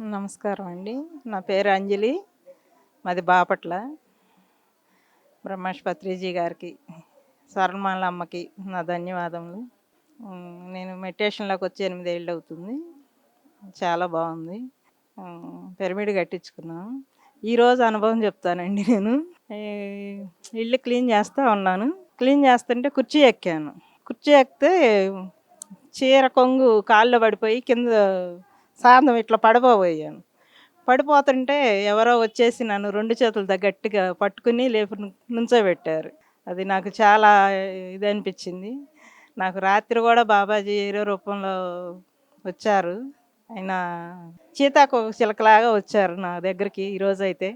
నమస్కారం అండి. నా పేరు అంజలి. మాది బాపట్ల. బ్రహ్మాష్ పత్రిజీ గారికి స్వర్ణమాల అమ్మకి నా ధన్యవాదములు. నేను మెడిటేషన్లోకి వచ్చి ఎనిమిదేళ్ళు అవుతుంది. చాలా బాగుంది. పిరమిడ్ కట్టించుకున్నాను ఈరోజు అనుభవం చెప్తానండి నేను. ఇల్లు క్లీన్ చేస్తూ ఉన్నాను. క్లీన్ చేస్తుంటే కుర్చీ ఎక్కాను. కుర్చీ ఎక్కితే చీర కొంగు కాళ్ళు పడిపోయి కింద సాయంత్రం ఇట్లా పడిపోబోయాను పడిపోతుంటే ఎవరో వచ్చేసి నన్ను రెండు చేతులు గట్టిగా పట్టుకుని లేపు నుంచోబెట్టారు. అది నాకు చాలా ఇది అనిపించింది. నాకు రాత్రి కూడా బాబాజీ ఏరో రూపంలో వచ్చారు. ఆయన చీతాకు చిలకలాగా వచ్చారు నా దగ్గరికి ఈరోజు అయితే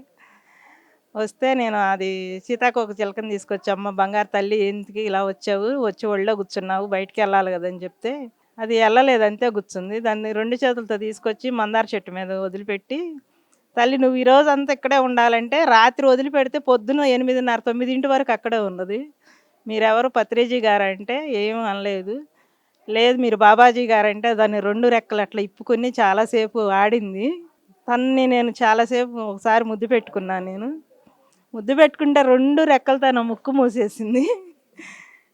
వస్తే నేను అది సీతాకోక చిలకని తీసుకొచ్చి అమ్మ బంగారు తల్లి ఎందుకు ఇలా వచ్చావు? వచ్చి ఒళ్ళో కూర్చున్నావు బయటికి వెళ్ళాలి కదని చెప్తే అది వెళ్ళలేదు అంతే కూర్చుంది దాన్ని రెండు చేతులతో తీసుకొచ్చి మందార చెట్టు మీద వదిలిపెట్టి తల్లి నువ్వు ఈ రోజు అంతా ఇక్కడే ఉండాలంటే రాత్రి వదిలిపెడితే పొద్దున ఎనిమిదిన్నర తొమ్మిదింటి వరకు అక్కడే ఉన్నది. మీరెవరు పత్రిజీ గారంటే ఏం అనలేదు. లేదు మీరు బాబాజీ గారంటే దాన్ని రెండు రెక్కలు అట్లా ఇప్పుకొని చాలాసేపు ఆడింది. తన్ని నేను చాలాసేపు ఒకసారి ముద్దు పెట్టుకున్నాను నేను. ముద్దు పెట్టుకుంటే రెండు రెక్కలతో నా ముక్కు మూసేసింది.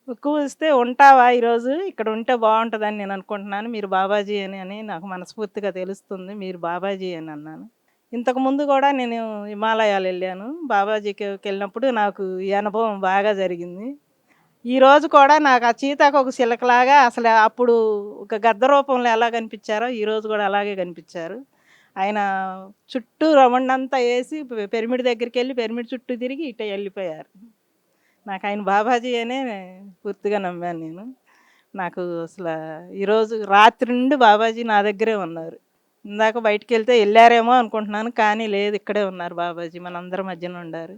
ముక్కు మూస్తే ఉంటావా ఈరోజు? ఇక్కడ ఉంటే బాగుంటుందని నేను అనుకుంటున్నాను. మీరు బాబాజీ అని అని నాకు మనస్ఫూర్తిగా తెలుస్తుంది. మీరు బాబాజీ అని అన్నాను. ఇంతకు ముందు కూడా నేను హిమాలయాలు వెళ్ళాను. బాబాజీకి వెళ్ళినప్పుడు నాకు ఈ అనుభవం బాగా జరిగింది. ఈరోజు కూడా నాకు ఆ చీతాకు ఒక చిలకలాగా అసలు అప్పుడు ఒక గద్ద రూపంలో ఎలా కనిపించారో ఈరోజు కూడా అలాగే కనిపించారు. ఆయన చుట్టూ రౌండ్ అంతా వేసి పిరమిడ్ దగ్గరికి వెళ్ళి పిరమిడ్ చుట్టూ తిరిగి ఇట వెళ్ళిపోయారు. నాకు ఆయన బాబాజీ అనే పూర్తిగా నమ్మాను నేను. నాకు అసలు ఈరోజు రాత్రి నుండి బాబాజీ నా దగ్గరే ఉన్నారు. ఇందాక బయటికి వెళ్తే వెళ్ళారేమో అనుకుంటున్నాను కానీ లేదు ఇక్కడే ఉన్నారు బాబాజీ మనందరి మధ్యన ఉండారు.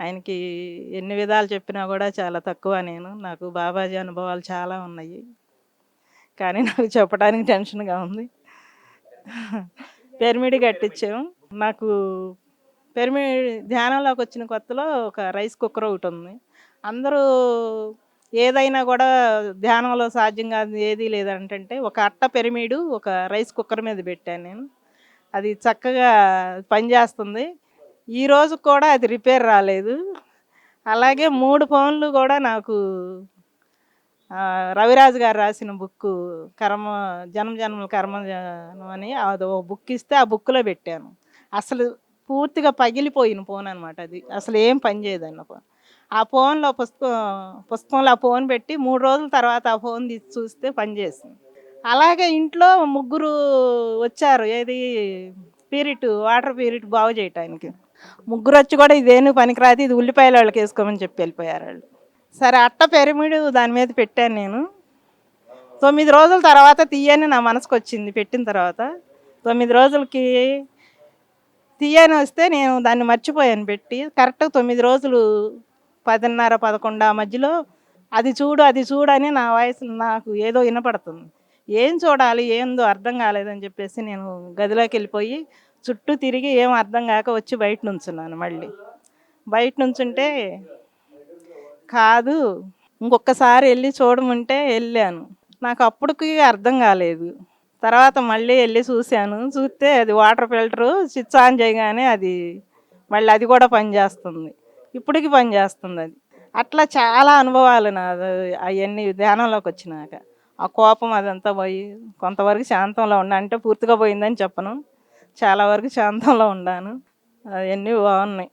ఆయనకి ఎన్ని విధాలు చెప్పినా కూడా చాలా తక్కువ నేను. నాకు బాబాజీ అనుభవాలు చాలా ఉన్నాయి. కానీ నాకు చెప్పడానికి టెన్షన్గా ఉంది. పిరమిడ్ కట్టించాము నాకు పిరమిడ్ ధ్యానంలోకి వచ్చిన కొత్తలో ఒక రైస్ కుక్కర్ ఒకటి ఉంది. అందరూ ఏదైనా కూడా ధ్యానంలో సాధ్యం కాదు ఏది లేదంటే ఒక అట్ట పిరమిడు ఒక రైస్ కుక్కర్ మీద పెట్టాను నేను. అది చక్కగా పనిచేస్తుంది ఈ కూడా అది రిపేర్ రాలేదు. అలాగే మూడు ఫోన్లు కూడా నాకు రవిరాజు గారు రాసిన బుక్ కర్మ జన్మ జన్మల కర్మ జనం అని అది ఒక బుక్ ఇస్తే ఆ బుక్లో పెట్టాను. అసలు పూర్తిగా పగిలిపోయిన ఫోన్ అనమాట అది. అసలు ఏం పని చేయదన్న ఫోన్. ఆ ఫోన్లో పుస్తకం పుస్తకంలో ఆ ఫోన్ పెట్టి మూడు రోజుల తర్వాత ఆ ఫోన్ తీసి చూస్తే పనిచేసింది అలాగే ఇంట్లో ముగ్గురు వచ్చారు. ఏది? పీరిట్ వాటర్ పీరిట్ బాగు చేయటానికి. ముగ్గురు వచ్చి కూడా ఇదేను పనికిరాదు ఇది ఉల్లిపాయలు వాళ్ళకి వేసుకోమని చెప్పి వెళ్ళిపోయారు వాళ్ళు. సరే అట్ట పెరిమిడు దాని మీద పెట్టాను నేను. తొమ్మిది రోజుల తర్వాత తీయని నా మనసుకు వచ్చింది పెట్టిన తర్వాత. తొమ్మిది రోజులకి తీయని వస్తే నేను దాన్ని మర్చిపోయాను పెట్టి. కరెక్ట్ తొమ్మిది రోజులు పదిన్నర పదకొండు ఆ మధ్యలో అది చూడు అది చూడు అని నా వాయిస్ నాకు ఏదో వినపడుతుంది. ఏం చూడాలి ఏందో అర్థం కాలేదని చెప్పేసి నేను గదిలోకి వెళ్ళిపోయి చుట్టూ తిరిగి ఏం అర్థం కాక వచ్చి బయట నుంచున్నాను మళ్ళీ. బయట నుంచుంటే కాదు ఇంకొకసారి వెళ్ళి చూడమంటే వెళ్ళాను. నాకు అప్పటికి అర్థం కాలేదు. తర్వాత మళ్ళీ వెళ్ళి చూశాను. చూస్తే అది వాటర్ ఫిల్టరు స్విచ్ ఆన్ చేయగానే అది మళ్ళీ అది కూడా పనిచేస్తుంది. ఇప్పటికి పనిచేస్తుంది అది. అట్లా చాలా అనుభవాలు నా అవన్నీ ధ్యానంలోకి వచ్చినాక. ఆ కోపం అదంతా పోయి కొంతవరకు శాంతంలో ఉన్నా అంటే పూర్తిగా పోయిందని చెప్పను. చాలా వరకు శాంతంలో ఉన్నాను అవన్నీ బాగున్నాయి.